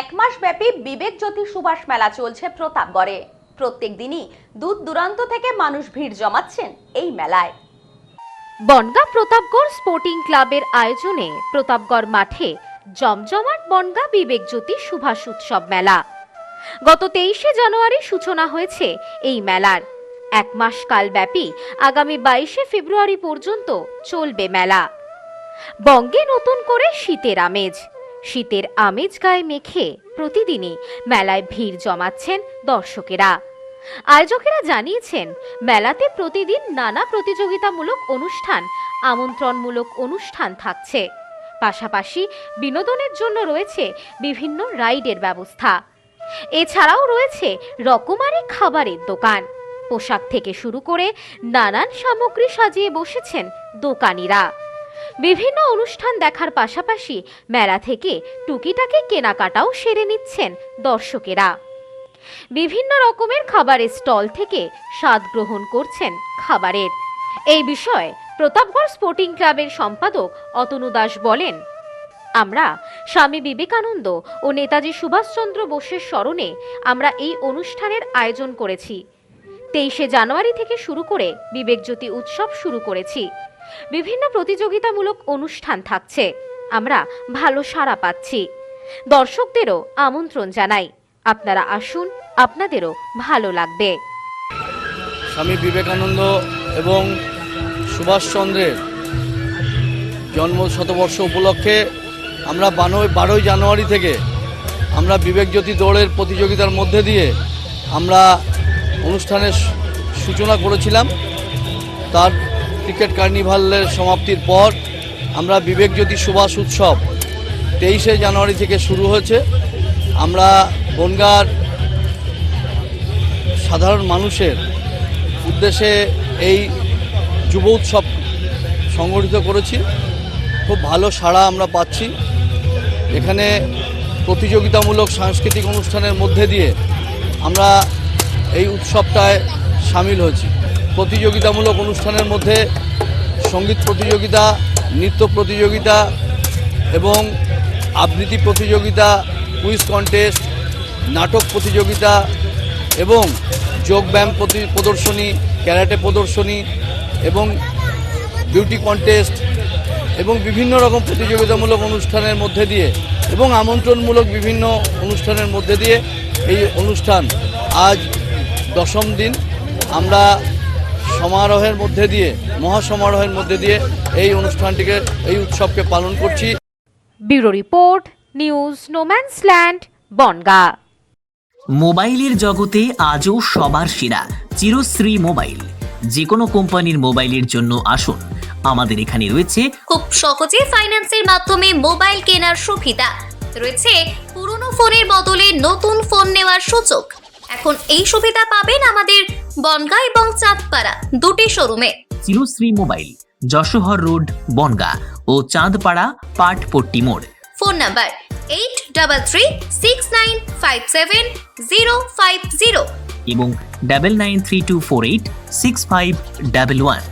এক মাস ব্যাপী বিবেক জ্যোতি সুভাষ মেলা চলছে প্রতাপগড়ে। প্রত্যেক দিনই দূর দূরান্ত থেকে মানুষ ভিড় জমাচ্ছেন এই মেলায়। বনগা প্রতাপগড় স্পোর্টিং ক্লাবের আয়োজনে প্রতাপগড় মাঠে জমজমাট বনগা বিবেক জ্যোতি সুভাষ উৎসব মেলা। গত তেইশে জানুয়ারি সূচনা হয়েছে এই মেলার। এক মাস কালব্যাপী আগামী বাইশে ফেব্রুয়ারি পর্যন্ত চলবে মেলা। বঙ্গে নতুন করে শীতের আমেজ। শীতের আমেজ গায়ে মেখে প্রতিদিনই মেলায় ভিড় জমাচ্ছেন দর্শকেরা। আয়োজকেরা জানিয়েছেন, মেলাতে প্রতিদিন নানা প্রতিযোগিতামূলক অনুষ্ঠান, আমন্ত্রণমূলক অনুষ্ঠান থাকছে। পাশাপাশি বিনোদনের জন্য রয়েছে বিভিন্ন রাইডের ব্যবস্থা। এছাড়াও রয়েছে রকমারি খাবারের দোকান। পোশাক থেকে শুরু করে নানান সামগ্রী সাজিয়ে বসেছেন দোকানিরা। বিভিন্ন অনুষ্ঠান দেখার পাশাপাশি মেলা থেকে টুকিটাকি কেনাকাটাও সেরে নিচ্ছেন দর্শকেরা। বিভিন্ন রকমের খাবারের স্টল থেকে স্বাদ গ্রহণ করছেন খাবারের। এই বিষয়ে প্রতাপগড় স্পোর্টিং ক্লাবের সম্পাদক অতনু দাস বলেন, আমরা স্বামী বিবেকানন্দ ও নেতাজি সুভাষচন্দ্র বোসের স্মরণে আমরা এই অনুষ্ঠানের আয়োজন করেছি। তেইশে জানুয়ারি থেকে শুরু করে বিবেকজ্যোতি উৎসব শুরু করেছি। বিভিন্ন প্রতিযোগিতামূলক অনুষ্ঠান থাকছে। আমরা ভালো সাড়া পাচ্ছি। দর্শকদেরও আমন্ত্রণ জানাই। আপনারা আসুন, আপনাদেরও ভালো লাগবে। স্বামী বিবেকানন্দ এবং সুভাষচন্দ্রের জন্ম শতবর্ষ উপলক্ষে আমরা বানোই, বারোই জানুয়ারি থেকে আমরা বিবেকজ্যোতি দৌড়ের প্রতিযোগিতার মধ্যে দিয়ে আমরা অনুষ্ঠানের সূচনা করেছিলাম। তার ক্রিকেট কার্নিভালের সমাপ্তির পর আমরা বিবেকজ্যোতি সুভাষ উৎসব তেইশে জানুয়ারি থেকে শুরু হয়েছে। আমরা বনগার সাধারণ মানুষের উদ্দেশ্যে এই যুব উৎসব সংগঠিত করেছি। খুব ভালো সাড়া আমরা পাচ্ছি। এখানে প্রতিযোগিতামূলক সাংস্কৃতিক অনুষ্ঠানের মধ্যে দিয়ে আমরা এই উৎসবটায় সামিল হয়েছি। প্রতিযোগিতামূলক অনুষ্ঠানের মধ্যে সংগীত প্রতিযোগিতা, নৃত্য প্রতিযোগিতা এবং আবৃত্তি প্রতিযোগিতা, কুইজ কন্টেস্ট, নাটক প্রতিযোগিতা এবং যোগব্যায়াম প্রতি- প্রদর্শনী, ক্যারাটে প্রদর্শনী এবং বিউটি কন্টেস্ট এবং বিভিন্ন রকম প্রতিযোগিতামূলক অনুষ্ঠানের মধ্যে দিয়ে এবং আমন্ত্রণমূলক বিভিন্ন অনুষ্ঠানের মধ্যে দিয়ে এই অনুষ্ঠান আজ দশম দিন আমরা সমারোহের মধ্যে দিয়ে মহাসমারোহের মধ্যে দিয়ে এই অনুষ্ঠানটিকে এই উৎসবকে পালন করছি। Bureau report news no man's land Bongaon. মোবাইলের জগতে আজও সবার সেরা চিরশ্রী মোবাইল। যে কোনো কোম্পানির মোবাইলের জন্য আসুন। আমাদের এখানে রয়েছে খুব সহজে ফাইন্যান্সের মাধ্যমে মোবাইল কেনার সুবিধা। রয়েছে পুরনো ফোনের বদলে নতুন ফোন নেওয়ার সুযোগ। এখন এই সুবিধা পাবেন আমাদের বনগা এবং চাঁদপাড়া দুটি শোরুমে। চিরশ্রী মোবাইল যশোহর রোড বনগা ও চাঁদপাড়া পাটপট্টি মোড়। Phone number eight double three six nine five seven zero five zero. এবং double nine three two four eight six five double one.